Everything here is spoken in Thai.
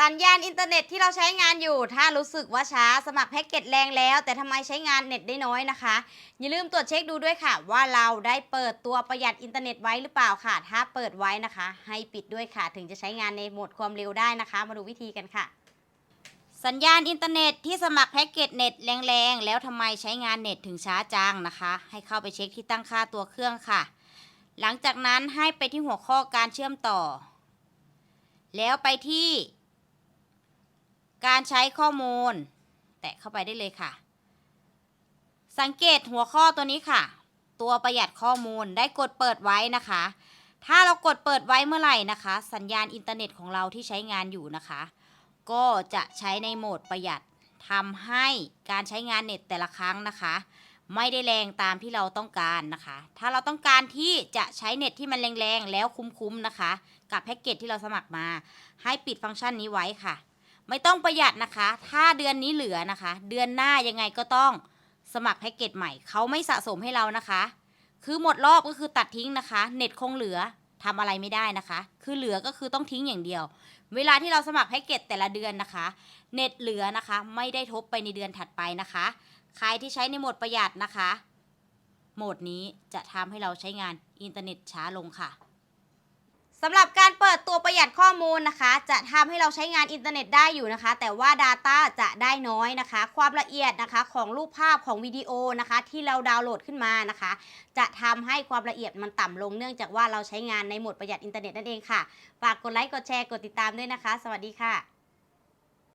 สัญญาณอินเทอร์เน็ตที่เราใช้งานอยู่ ถ้ารู้สึกว่าช้าสมัครแพ็กเกจแรงแล้ว แต่ทำไมใช้งานเน็ตได้น้อยนะคะ อย่าลืมตรวจเช็คดูด้วยค่ะ ว่าเราได้เปิดตัวประหยัดอินเทอร์เน็ตไว้หรือเปล่าค่ะ ถ้าเปิดไว้นะคะ ให้ปิดด้วยค่ะ ถึงจะใช้งานในโหมดความเร็วได้นะคะ มาดูวิธีกันค่ะ สัญญาณอินเทอร์เน็ตที่สมัครแพ็กเกจเน็ตแรงๆแล้วทำไมใช้งานเน็ตถึงช้าจังนะคะ ให้เข้าไปเช็คที่ตั้งค่าตัวเครื่องค่ะ หลังจากนั้นให้ไปที่หัวข้อการเชื่อมต่อ แล้วไปที่ การใช้ข้อมูล แตะเข้าไปได้เลยค่ะ สังเกตหัวข้อตัวนี้ค่ะ ตัวประหยัดข้อมูลได้กดเปิดไว้นะคะ ถ้าเรากดเปิดไว้เมื่อไหร่นะคะ สัญญาณอินเทอร์เน็ตของเราที่ใช้งานอยู่นะคะ ก็จะใช้ในโหมดประหยัดทำให้การใช้งานเน็ตแต่ละครั้งนะคะ ไม่ได้แรงตามที่เราต้องการนะคะ ถ้าเราต้องการที่จะใช้เน็ตที่มันแรงๆแล้วคุ้มๆนะคะ กับแพ็กเกจที่เราสมัครมา ให้ปิดฟังก์ชันนี้ไว้ค่ะ ไม่ต้องประหยัดนะคะ ถ้าเดือนนี้เหลือนะคะ เดือนหน้ายังไงก็ต้องสมัครแพ็กเกจใหม่ เขาไม่สะสมให้เรานะคะ คือหมดรอบก็คือตัดทิ้งนะคะ เน็ตคงเหลือทำอะไรไม่ได้นะคะ คือเหลือก็คือต้องทิ้งอย่างเดียว เวลาที่เราสมัครแพ็กเกจแต่ละเดือนนะคะ เน็ตเหลือนะคะ ไม่ได้ทบไปในเดือนถัดไปนะคะ ใครที่ใช้ในโหมดประหยัดนะคะ โหมดนี้จะทำให้เราใช้งานอินเทอร์เน็ตช้าลงค่ะ สำหรับการเปิดตัวประหยัดข้อมูลนะคะ จะทำให้เราใช้งานอินเทอร์เน็ตได้อยู่นะคะ แต่ว่า Data จะได้น้อยนะคะ ความละเอียดนะคะของรูปภาพของวิดีโอนะคะ ที่เราดาวน์โหลดขึ้นมานะคะ จะทำให้ความละเอียดมันต่ำลงเนื่องจากว่าเราใช้งานในโหมดประหยัดอินเทอร์เน็ตนั่นเองค่ะฝากกดไลค์กดแชร์กดติดตามด้วยนะคะ สวัสดีค่ะ